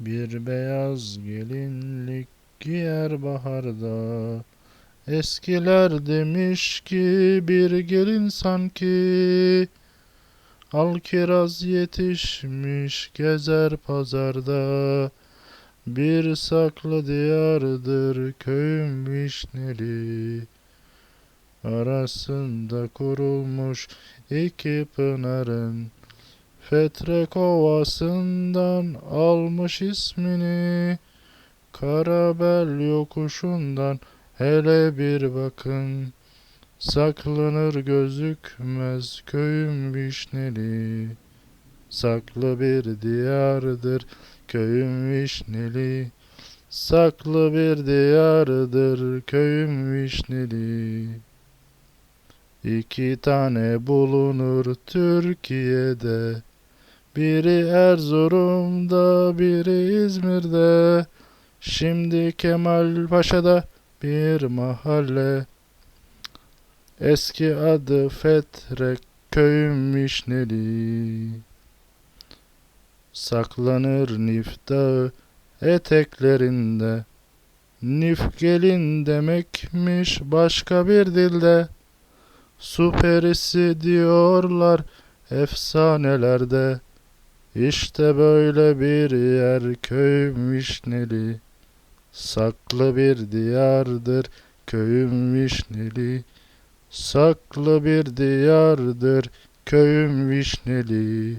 Bir beyaz gelinlik giyer baharda. Eskiler demiş ki bir gelin sanki. Al kiraz yetişmiş gezer pazarda. Bir saklı diyardır köyüm vişneli. Arasında kurulmuş iki pınarın Fetre kovasından almış ismini. Karabel yokuşundan hele bir bakın. Saklanır gözükmez köyüm vişneli. Saklı bir diyardır köyüm vişneli. Saklı bir diyardır köyüm vişneli. İki tane bulunur Türkiye'de Biri Erzurum'da biri İzmir'de. Şimdi Kemal Paşa'da bir mahalle. Eski adı Fetrek köyüm Vişneli Saklanır Nif eteklerinde. Nif gelin demekmiş başka bir dilde. Su perisi diyorlar efsanelerde İşte böyle bir yer köyüm Vişneli. Saklı bir diyardır köyüm Vişneli. Saklı bir diyardır köyüm Vişneli